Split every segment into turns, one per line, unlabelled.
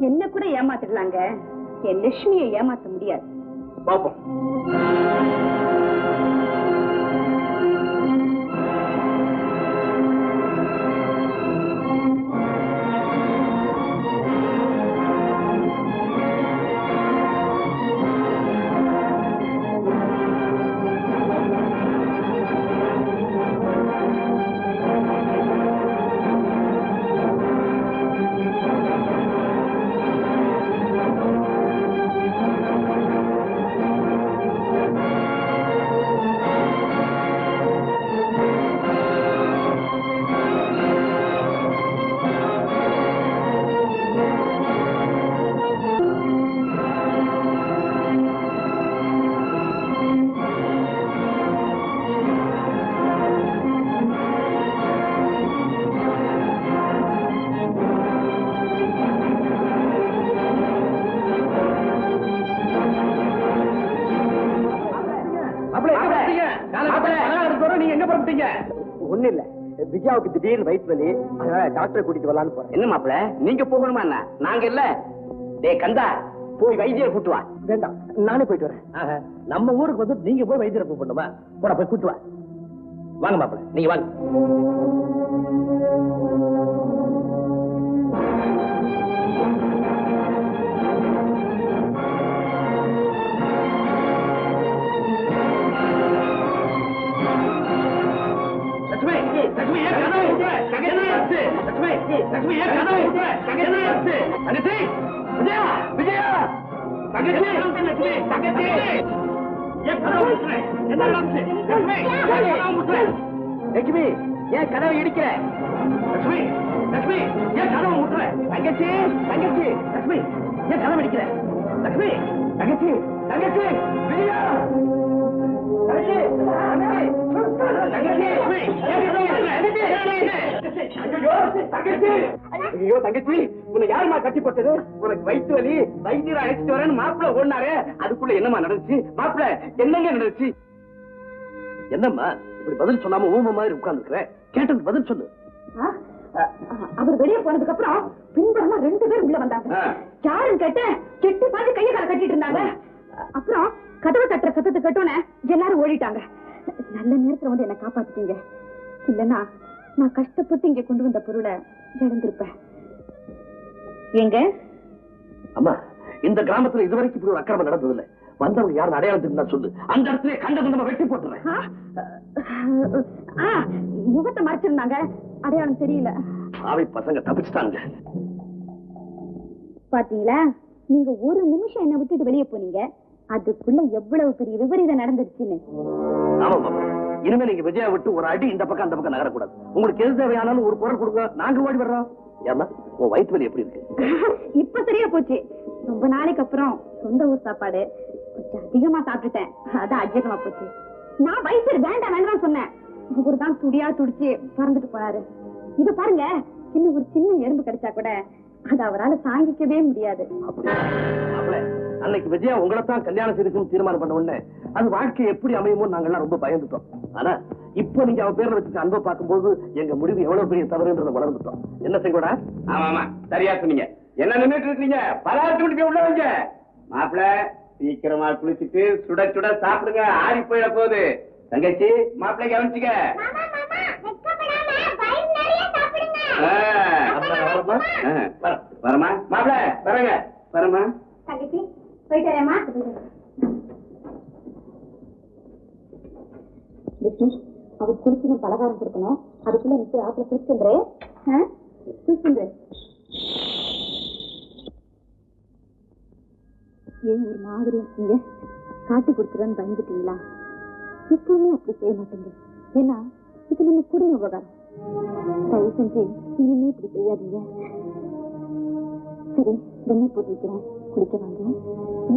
என்ன கூட ஏமாத்திடலாங்க? என் லட்சுமியை ஏமாத்த முடியாது.
பாப்போம். புறப்பட்டீங்க
ஒண்ணு இல்ல விஜயாவுக்கு திடீர்னு வயிற்று வலி அதனால டாக்டரை கூட்டிட்டு வரலான்னு போறேன்.
என்ன மாப்பிள? நீங்க போகணுமா என்ன? நாங்க இல்ல. டேய் கந்தா போய் வைத்தியரை கூட்டு வா.
வேண்டாம் நானே போயிட்டு வரேன்.
நம்ம ஊருக்கு வந்து நீங்க போய் வைத்தியரை கூப்பிடணுமா? போட போய் கூட்டு வா. வாங்க மாப்பிள நீங்க வாங்க. தங்கச்சி! விஜயா! விஜயா! தங்கச்சி! லட்சுமி தங்கச்சி! ஏன் கதவை விட்டுற என்ன நடந்துச்சு? லட்சுமி ஏன் கதவை விட்டுற லட்சுமி ஏன் இடிக்கிற? லட்சுமி லட்சுமி ஏன் கதவை விட்டுற தங்கச்சி தங்கச்சி லட்சுமி ஏன் கதவை இடிக்கிற? லட்சுமி தங்கச்சி தங்கச்சி விஜயா! தங்கச்சி! ஐயோ தங்கச்சி உன்னை யாருமா கட்டி போட்டது உனக்கு வயிற்று வலி வைத்தியரை அழைச்சிட்டு வரேன்னு மாப்பிள்ள ஓடினாரு. அதுக்குள்ள என்னமா நடந்துச்சு? மாப்பிள்ள என்னங்க நடந்துச்சு? என்னம்மா இப்படி பதில் சொல்லாம ஊம மாதிரி உட்கார்ந்துக்கிற கேட்டது பதில் சொல்லு.
அவர் வெளியே போனதுக்கு அப்புறம் பின்புறமா ரெண்டு பேர் உள்ள வந்தாங்க. யாருன்னு கேட்டேன் கெட்டி பாஞ்சு கைய கால கட்டிட்டு இருந்தாங்க. அப்புறம் கதவை தட்டுற சத்தத்தை கட்டோன்னே எல்லாரும் ஓடிட்டாங்க. நல்ல நேரத்துல வந்து என்ன காப்பாத்திட்டீங்க. இல்லன்னா நான் கஷ்டப்பட்டு இங்க கொண்டு வந்த பொருளை இழந்திருப்பேன். எங்க?
அம்மா இந்த கிராமத்துல இதுவரைக்கும் இப்படி ஒரு அக்கிரமம் நடந்தது இல்ல வந்தவங்க யாரும் அடையாளம் தெரிஞ்சா சொல்லு. அந்த இடத்துல கண்ட கண்டமா வெட்டி போட்டுறேன்.
முகத்தை மறைச்சிருந்தாங்க. அடையாளம் தெரியல.
ஆவை பசங்க தப்பிச்சுட்டாங்க
பாத்தீங்களா? நீங்க ஒரு நிமிஷம் என்ன விட்டுட்டு வெளியே போனீங்க. அதுக்குள்ள எவ்வளவு பெரிய விபரீதம் நடந்துருச்சுன்னு.
இனிமே நீங்க விஜயா விட்டு ஒரு அடி இந்த பக்கம் அந்த பக்கம் நகரக்கூடாது. உங்களுக்கு எது தேவையானாலும் ஒரு குரல் கொடுங்க. நாங்க ஓடி வர்றோம். ஏமா உன் வயிற்று வலி எப்படி இருக்கு?
இப்ப சரியா போச்சு. ரொம்ப நாளைக்கு அப்புறம் சொந்த ஊர் சாப்பாடு. கொஞ்சம் அதிகமா சாப்பிட்டுட்டேன். அதான் அஜகமா போச்சு. நான் வயிற்று வேண்டாம் வேண்டாம் சொன்னேன். அவர் தான் துடியா துடிச்சு பறந்துட்டு போனாரு இது பாருங்க இன்னும் ஒரு சின்ன எறும்பு கிடைச்சா கூட அது அவரால் தாங்கிக்கவே முடியாது.
அன்னைக்கு விஜயா உங்களை தான் கல்யாணம் செய்துக்கணும் தீர்மானம் பண்ண உடனே அது வாழ்க்கை எப்படி அமையுமோ நாங்கெல்லாம் ரொம்ப பயந்துட்டோம். ஆனா இப்போ நீங்க அவ பேர்ல வச்சுட்டு அன்பை பார்க்கும்போது எங்க முடிவு எவ்வளவு பெரிய தவறுன்றதை வளர்ந்துட்டோம். என்ன செய்யக்கூடா?
ஆமா ஆமா. சரியா சொன்னீங்க. என்ன நின்னுட்டு இருக்கீங்க? பலகாரத்து வீட்டுக்கு உள்ள வைங்க. மாப்பிள சீக்கிரமா குளிச்சுட்டு சுட சுட சாப்பிடுங்க. ஆறி போயிட போகுது. தங்கச்சி மாப்பிள்ளை கவனிச்சுக்க
வரமா?
ஆ, வர- வரமா? மாப்பிள வரங்க. வரமா
தங்கச்சி போயிட்டு வரேம்மா. விஷ்ணு அவர் குடிச்சு பலகாரம் கொடுக்கணும். அதுக்குள்ள நிச்சு ஆத்துல குடிச்சுன்றே குடிச்சுன்று ஏன் ஒரு மாதிரி இருக்கீங்க? காட்டி கொடுத்துறேன்னு பயந்துட்டீங்களா? எப்பவுமே அப்படி செய்ய மாட்டேங்க. ஏன்னா இது நம்ம குடும்ப விவகாரம் தயவு செஞ்சு இனிமே இப்படி செய்யாதீங்க. சரி வெண்ணெய் போட்டு வைக்கிறேன். குடிக்க வாங்க ம்?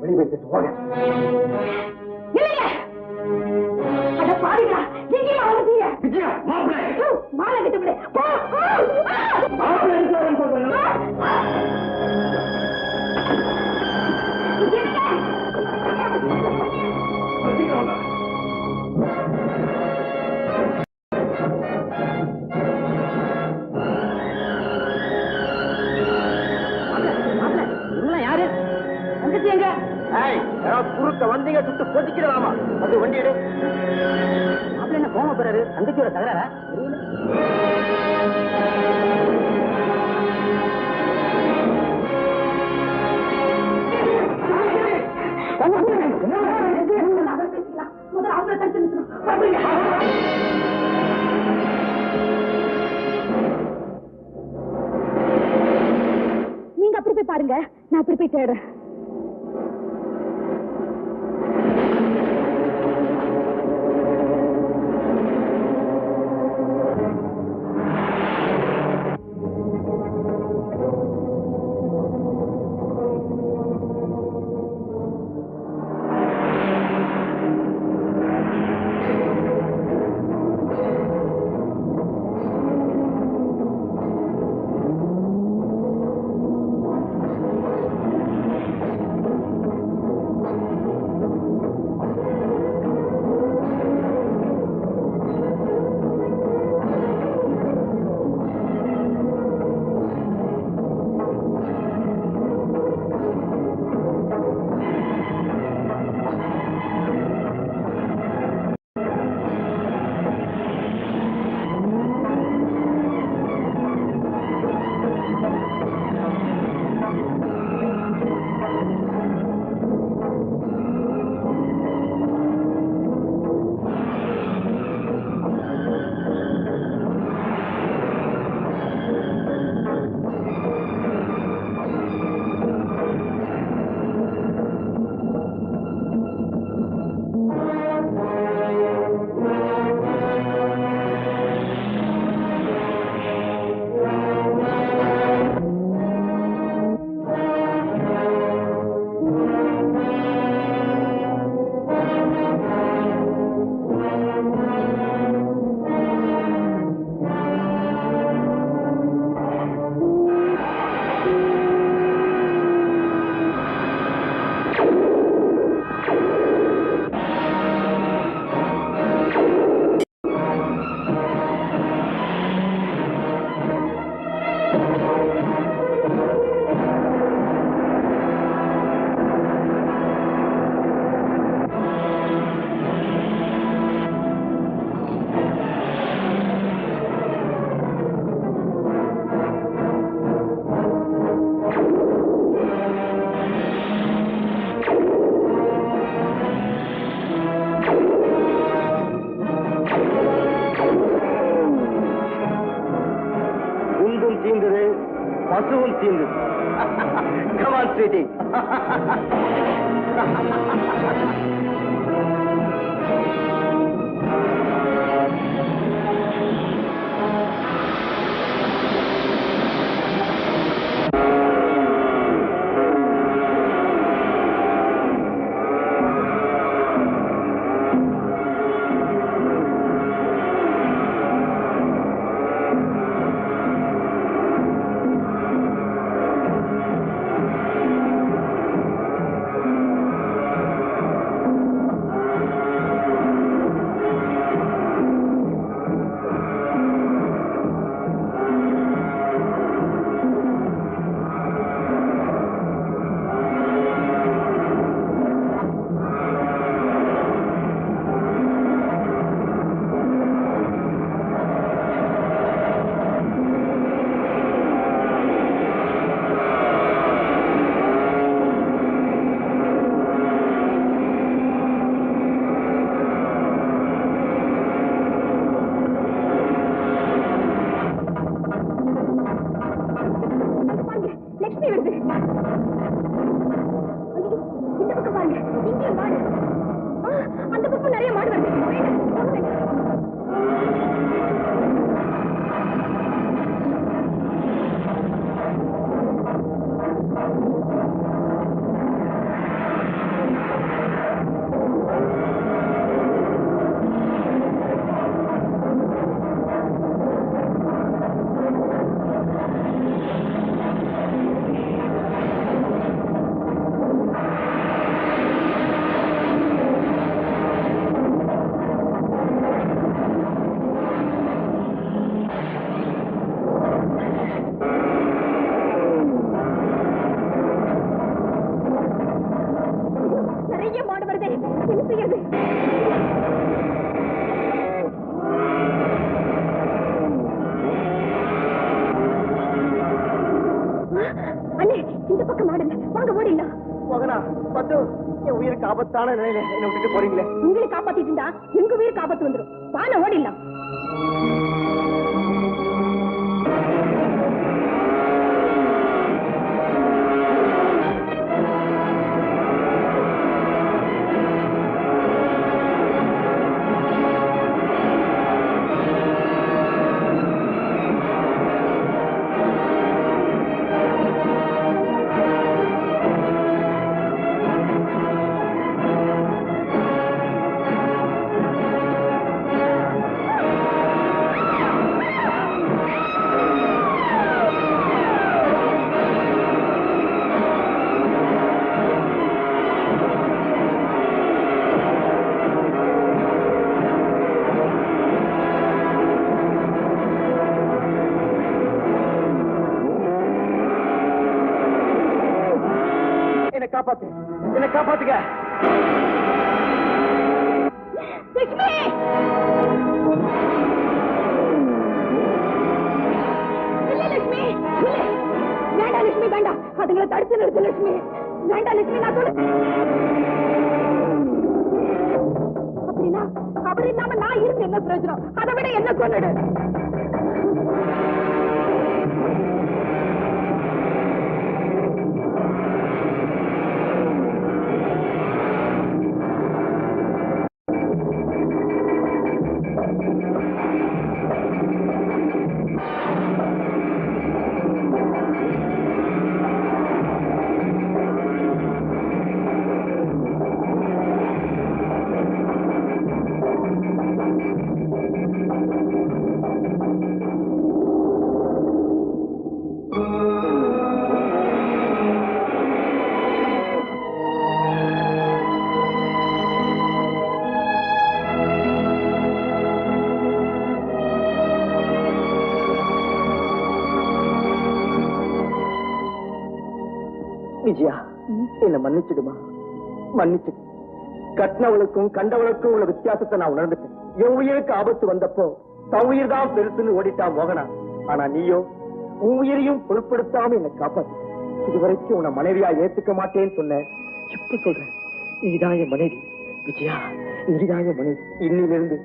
வெளியே போய் பேசு, போங்க மாப்பிள்ளை.
மாலை விட்டு விடு போ
மாப்பிள்ளை
குறுக்க வந்தீங்க சுட்டு பொதிக்கிறதாமா அது வண்டி எடு. மாப்பிள்ள என்ன கோம போறாரு? தங்கச்சியோட தகராறா?
முதல்ல அவங்கள தடுத்து நீங்க அப்படி போய் பாருங்க. நான் அப்படி போய் தேடுறேன்
உண்டும்
அண்ணே இந்த பக்கம் ஆடுங்க வாங்க ஓடிடலாம்.
மகனா பத்து என் உயிருக்கு ஆபத்தான நிலையில என்ன விட்டுட்டு போறீங்களே?
உங்களை காப்பாத்திட்டு இருந்தா எங்க உயிருக்கு ஆபத்து வந்துடும் வாங்க ஓடிடலாம்.
காப்பாத்து. என்ன காப்பாத்துக்க
வேண்டாம் லட்சுமி வேண்டாம் அதுங்களை தடுத்து நிறுத்து லட்சுமி. வேண்டாம் லட்சுமி நான் சொல்ல. அப்படின்னா அவர் இல்லாம நான் இருந்து என்ன பிரயோஜனம்? அதை விட என்ன கொண்டுடு
விஜயா என்ன மன்னிச்சிடுமா? மன்னிச்சு கட்டினவளுக்கும் கண்டவளுக்கும் உள்ள வித்தியாசத்தை நான் உணர்ந்துட்டேன். என் உயிருக்கு ஆபத்து வந்தப்போ தன் உயிர் தான் பெருசுன்னு ஓடிட்டான் மோகனா. ஆனா நீயோ உன் உயிரையும் பொருட்படுத்தாம என்னை காப்பாத்து. இதுவரைக்கும் உன மனைவியா ஏத்துக்க மாட்டேன்னு சொன்ன இப்ப சொல்றேன். நீதான் என் மனைவி விஜயா. நீதான் என் மனைவி. இன்னிலிருந்து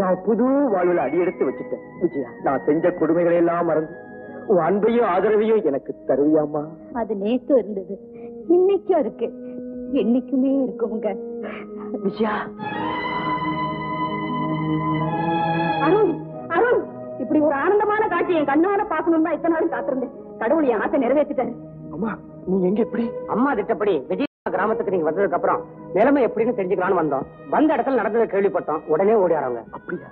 நான் புது வாழ்வுல அடியெடுத்து வச்சுட்டேன் விஜயா. நான் செஞ்ச கொடுமைகளை எல்லாம் மறந்து உன் அன்பையும் ஆதரவையும் எனக்கு தருவியாமா
அது நேத்தும் இருந்தது. இன்னைக்கும் இருக்கு. என்னைக்குமே இருக்குங்க.
விஜயா.
அருண் அருண். இப்படி ஒரு ஆனந்தமான காட்சி என் கண்ணால பாக்கணும் தான் இத்தனை நாள் காத்திருந்தேன். கடவுள் என் ஆசை நிறைவேற்றிட்டாரு.
அம்மா நீ எங்க எப்படி
அம்மா திட்டப்படி விஜய் கிராமத்துக்கு நீங்க வந்ததுக்கு அப்புறம் நிலைமை எப்படின்னு தெரிஞ்சுக்கலாம்னு வந்தோம். வந்த இடத்துல நடந்ததை கேள்விப்பட்டோம். உடனே ஓடியாரவங்க
அப்படியா?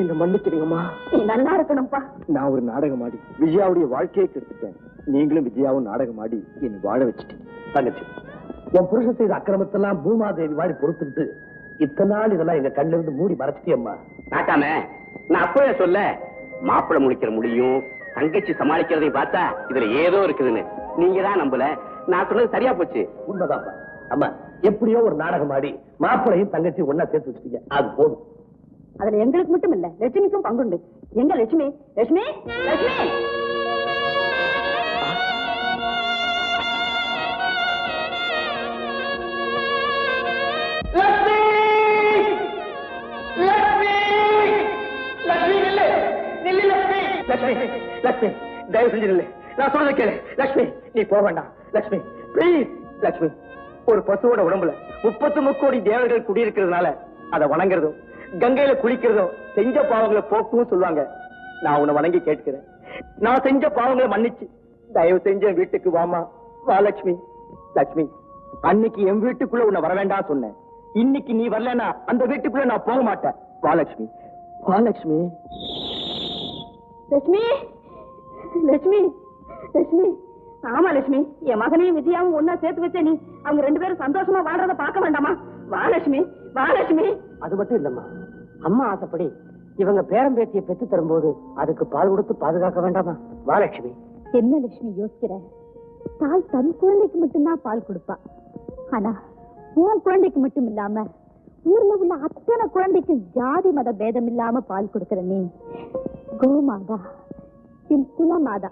என்ன மன்னிச்சிடுங்கம்மா.
நீ நல்லா இருக்கணும்ப்பா
நான் ஒரு நாடகம் ஆடி விஜயாவுடைய வாழ்க்கையை கெடுத்துட்டேன். நீங்களும் விஜயாவும் நாடகம் ஆடி என்னை வாழ வச்சுட்டீங்க.
தங்கச்சி உன் புருஷன் செய்த அக்கிரமத்தெல்லாம் பூமாதேவி மாதிரி பொறுத்துக்கிட்டு இத்தனை நாள் இதெல்லாம் எங்க கண்ணுல இருந்து மூடி மறைச்சிட்டியம்மா.
நாட்டாம நான் அப்பவே சொல்ல மாப்பிள்ளை முடிக்கிற முடியும் தங்கச்சி சமாளிக்கிறதையும் பார்த்தா இதுல ஏதோ இருக்குதுன்னு. நீங்க தான் நம்பல. நான் சொன்னது சரியா போச்சு.
உண்மைதான் அம்மா எப்படியோ ஒரு நாடகம் ஆடி மாப்பிளையும் தங்கச்சி ஒன்னா சேர்த்து வச்சுட்டீங்க. அது போதும்.
அதுல எங்களுக்கு மட்டும் இல்ல லட்சுமிக்கும் பங்குண்டு. எங்க லட்சுமி? லட்சுமி?
லட்சுமி? லட்சுமி! தயவு செஞ்சு நில்லு. நான் சொல்றத கேளு. லட்சுமி நீ போக வேண்டாம். லட்சுமி ப்ளீஸ் லட்சுமி. ஒரு பசுவோட உடம்புல முப்பத்து முக்கோடி தேவர்கள் குடியிருக்கிறதுனால அதை வணங்குறதும் கங்கையில குளிக்கிறதும் செஞ்ச பாவங்களை போக்கும் சொல்லுவாங்க. நான் உன்னை வணங்கி கேட்கிறேன். நான் செஞ்ச பாவங்களை மன்னிச்சு. தயவு செஞ்ச என் வீட்டுக்கு வாமா. வா லட்சுமி. லட்சுமி அன்னைக்கு என் வீட்டுக்குள்ள உன்னை வர வேண்டாம் சொன்னேன். இன்னைக்கு நீ வரலன்னா அந்த வீட்டுக்குள்ள நான் போக மாட்டேன். வா லட்சுமி. வா லட்சுமி.
லட்சுமி. லட்சுமி. லட்சுமி. ஆமா லட்சுமி. என் மகனையும் விஜயாவும் ஒன்னா சேர்த்து வச்ச நீ. அவங்க ரெண்டு பேரும் சந்தோஷமா வாழ்றத பார்க்க வேண்டாமா? வா லட்சுமி. வா லட்சுமி
அது மட்டும் இல்லம்மா. அம்மா ஆசைப்படி இவங்க பேரம்பேத்தியை பெத்து தரும்போது அதுக்கு பால் கொடுத்து பாதுகாக்க வேண்டாமா? வா லட்சுமி.
என்ன லட்சுமி யோசிக்கிற? தாய் தன் குழந்தைக்கு மட்டும்தான் பால் கொடுப்பா. ஆனா உன் குழந்தைக்கு மட்டும் இல்லாம ஊர்ல உள்ள அத்தனை குழந்தைக்கு ஜாதி மத பேதம் இல்லாம பால் கொடுக்கிற நீ. கோமாதா. என் குலமாதா.